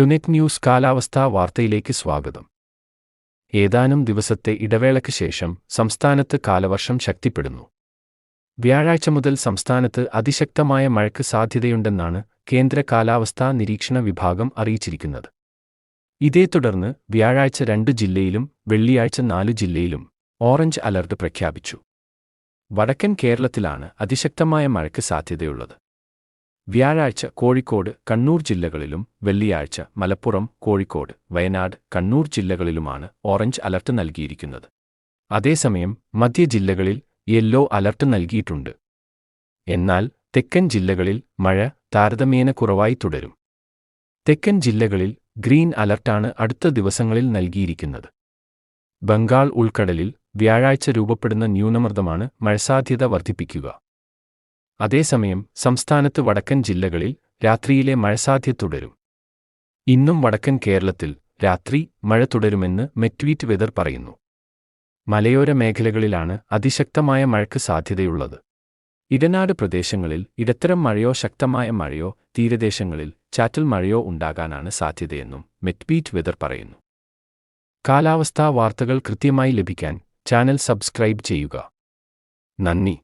ടുനെറ്റ് news കാലാവസ്ഥാ വാർത്തയിലേക്ക് സ്വാഗതം. ഏതാനും ദിവസത്തെ ഇടവേളയ്ക്ക് ശേഷം സംസ്ഥാനത്ത് കാലവർഷം ശക്തിപ്പെടുന്നു. വ്യാഴാഴ്ച മുതൽ സംസ്ഥാനത്ത് അതിശക്തമായ മഴയ്ക്ക് സാധ്യതയുണ്ടെന്നാണ് കേന്ദ്ര കാലാവസ്ഥാ നിരീക്ഷണ വിഭാഗം അറിയിച്ചിരിക്കുന്നത്. ഇതേ തുടർന്ന് വ്യാഴാഴ്ച രണ്ട് ജില്ലയിലും വെള്ളിയാഴ്ച നാല് ജില്ലയിലും ഓറഞ്ച് അലർട്ട് പ്രഖ്യാപിച്ചു. വടക്കൻ കേരളത്തിലാണ് അതിശക്തമായ മഴയ്ക്ക് സാധ്യതയുള്ളത്. വ്യാഴാഴ്ച കോഴിക്കോട് കണ്ണൂർ ജില്ലകളിലും വെള്ളിയാഴ്ച മലപ്പുറം കോഴിക്കോട് വയനാട് കണ്ണൂർ ജില്ലകളിലുമാണ് ഓറഞ്ച് അലർട്ട് നൽകിയിരിക്കുന്നത്. അതേസമയം മധ്യ ജില്ലകളിൽ യെല്ലോ അലർട്ട് നൽകിയിട്ടുണ്ട്. എന്നാൽ തെക്കൻ ജില്ലകളിൽ മഴ താരതമ്യേന കുറവായി തുടരും. തെക്കൻ ജില്ലകളിൽ ഗ്രീൻ അലർട്ടാണ് അടുത്ത ദിവസങ്ങളിൽ നൽകിയിരിക്കുന്നത്. ബംഗാൾ ഉൾക്കടലിൽ വ്യാഴാഴ്ച രൂപപ്പെടുന്ന ന്യൂനമർദ്ദമാണ് മഴസാധ്യത വർദ്ധിപ്പിക്കുക. അതേസമയം സംസ്ഥാനത്ത് വടക്കൻ ജില്ലകളിൽ രാത്രിയിലെ മഴ സാധ്യത തുടരും. ഇന്നും വടക്കൻ കേരളത്തിൽ രാത്രി മഴ തുടരുമെന്ന് മെറ്റ്വീറ്റ് വെതർ പറയുന്നു. മലയോര മേഖലകളിലാണ് അതിശക്തമായ മഴയ്ക്ക് സാധ്യതയുള്ളത്. ഇടനാട് പ്രദേശങ്ങളിൽ ഇടത്തരം മഴയോ ശക്തമായ മഴയോ തീരദേശങ്ങളിൽ ചാറ്റൽ മഴയോ ഉണ്ടാകാനാണ് സാധ്യതയെന്നും മെറ്റ്ബീറ്റ് വെതർ പറയുന്നു. കാലാവസ്ഥാ വാർത്തകൾ കൃത്യമായി ലഭിക്കാൻ ചാനൽ സബ്സ്ക്രൈബ് ചെയ്യുക. നന്ദി.